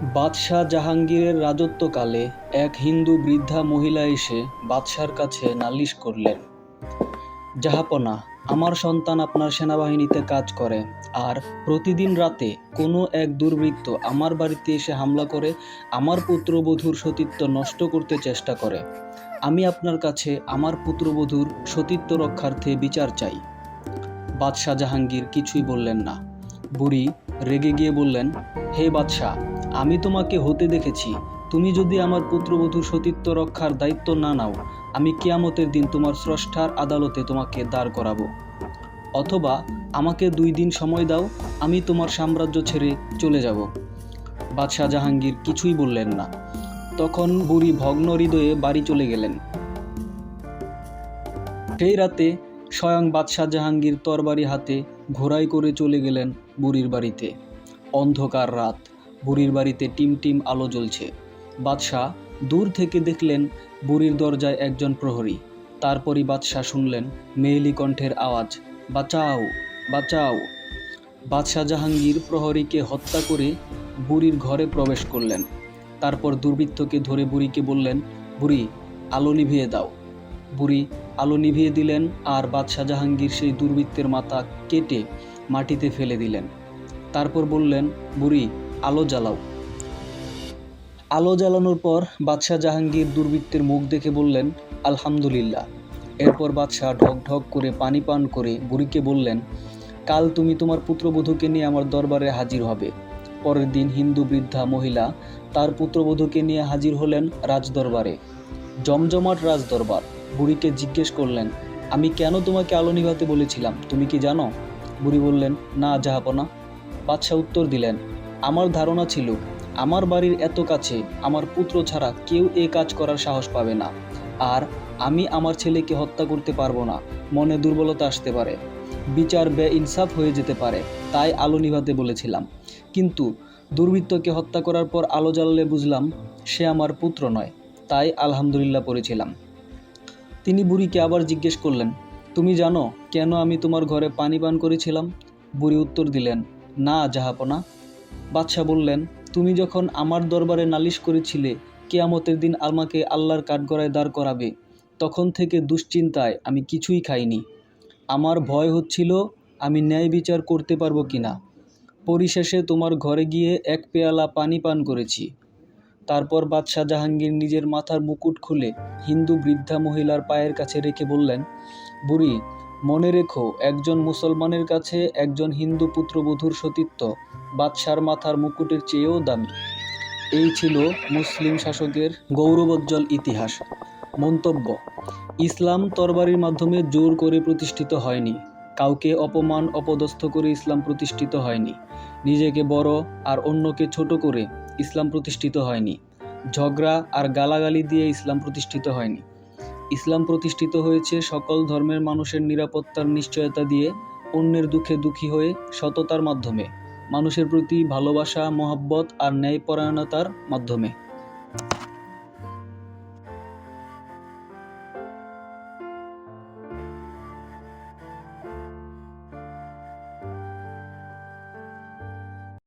বাদশাহ জাহাঙ্গীরের রাজত্বকালে এক হিন্দু বৃদ্ধা মহিলা এসে বাদশার কাছে নালিশ করলেন, জাহাপনা, আমার সন্তান আপনার সেনাবাহিনীতে কাজ করে, আর প্রতিদিন রাতে কোনো এক দুর্বৃত্ত আমার বাড়িতে এসে হামলা করে, আমার পুত্রবধূর সতীত্ব নষ্ট করতে চেষ্টা করে। আমি আপনার কাছে আমার পুত্রবধূর সতীত্ব রক্ষার্থে বিচার চাই। বাদশাহ জাহাঙ্গীর কিছুই বললেন না। বুড়ি রেগে গিয়ে বললেন, হে বাদশাহ আমি তোমাকে হতে দেখেছি। তুমি যদি আমার পুত্রবধূ সতীত্ব রক্ষার দায়িত্ব না নাও, আমি কিয়ামতের দিন তোমার স্রষ্টার আদালতে তোমাকে দাঁড় করাবো। অথবা আমাকে দুই দিন সময় দাও, আমি তোমার সাম্রাজ্য ছেড়ে চলে যাব। বাদশাহ জাহাঙ্গীর কিছুই বললেন না। তখন বুড়ি ভগ্ন হৃদয়ে বাড়ি চলে গেলেন। সেই রাতে স্বয়ং বাদশাহ জাহাঙ্গীর তরবারি হাতে ঘোড়াই করে চলে গেলেন বুড়ির বাড়িতে। অন্ধকার রাত। বুড়ির বাড়িতে টিম টিম আলো জ্বলছে। বাদশাহ দূর থেকে দেখলেন বুড়ির দরজায় একজন প্রহরী। তারপরই বাদশাহ শুনলেন মেয়েলি কণ্ঠের আওয়াজ, বাঁচাও বাঁচাও। বাদশাহ জাহাঙ্গীর প্রহরীকে হত্যা করে বুড়ির ঘরে প্রবেশ করলেন। তারপর দুর্বৃত্তকে ধরে বুড়িকে বললেন, বুড়ি, আলো নিভিয়ে দাও। বুড়ি আলো নিভিয়ে দিলেন আর বাদশাহ জাহাঙ্গীর সেই দুর্বৃত্তের মাথা কেটে মাটিতে ফেলে দিলেন। তারপর বললেন, বুড়ি আলো জ্বালাও। আলো জ্বালানোর পর বাদশাহ জাহাঙ্গীর দুর্বৃত্তের মুখ দেখে বললেন, আলহামদুলিল্লাহ। এরপর বাদশাহ ঢক ঢক করে পানি পান করে বুড়িকে বললেন, কাল তুমি তোমার পুত্রবধূকে নিয়ে আমার দরবারে হাজির হবে। পরের দিন হিন্দু বৃদ্ধা মহিলা তার পুত্রবধূকে নিয়ে হাজির হলেন রাজদরবারে। জমজমাট রাজদরবার। বুড়িকে জিজ্ঞেস করলেন, আমি কেন তোমাকে আলো নিভাতে বলেছিলাম? তুমি কি জানো? বুড়ি বললেন, না জাহাপনা বাদশাহ উত্তর দিলেন আমার ধারণা ছিল, আমার বাড়ির এত কাছে আমার পুত্র ছাড়া কেউ এ কাজ করার সাহস পাবে না। আর আমি আমার ছেলেকে হত্যা করতে পারব না, মনে দুর্বলতা আসতে পারে। বিচার বে ইনসাফ হয়ে যেতে পারে, তাই আলো নিভাতে বলেছিলাম। কিন্তু দুর্বৃত্তকে হত্যা করার পর আলো জ্বালালে বুঝলাম, সে আমার পুত্র নয়, তাই আলহামদুলিল্লাহ পড়েছিলাম। তিনি বুড়িকে আবার জিজ্ঞেস করলেন, তুমি জানো কেন আমি তোমার ঘরে পানি পান করেছিলাম? বুড়ি উত্তর দিলেন, না, জাহাপনা বাদশাহ বললেন, তুমি যখন আমার দরবারে নালিশ করেছিলে, কেয়ামতের দিন আমাকে আল্লাহর কাঠগড়ায় দাঁড় করাবে, তখন থেকে দুশ্চিন্তায় আমি কিছুই খাইনি। আমার ভয় হচ্ছিল, আমি ন্যায় বিচার করতে পারব কিনা। পরিশেষে তোমার ঘরে গিয়ে এক পেয়ালা পানি পান করেছি। তারপর বাদশাহ জাহাঙ্গীর নিজের মাথার মুকুট খুলে হিন্দু বৃদ্ধা মহিলার পায়ের কাছে রেখে বললেন, বুড়ি মনে রেখো, একজন মুসলমানের কাছে একজন হিন্দু পুত্রবধূর সতীত্ব, বাদশার মাথার মুকুটের চেয়েও দামি। এই ছিল মুসলিম শাসকের গৌরবোজ্জ্বল ইতিহাস। মন্তব্য, ইসলাম তরবারির মাধ্যমে জোর করে প্রতিষ্ঠিত হয়নি। কাউকে অপমান, অপদস্থ করে ইসলাম প্রতিষ্ঠিত হয়নি। নিজেকে বড় আর অন্যকে ছোট করে ইসলাম প্রতিষ্ঠিত হয়নি। ঝগড়া আর গালাগালি দিয়ে ইসলাম প্রতিষ্ঠিত হয়নি। ইসলাম প্রতিষ্ঠিত হয়েছে সকল ধর্মের মানুষের নিরাপত্তার নিশ্চয়তা দিয়ে, অন্যের দুঃখে দুঃখী হয়ে সততার মাধ্যমে, মানুষের প্রতি ভালোবাসা, মহব্বত আর ন্যায়পরায়ণতার মাধ্যমে।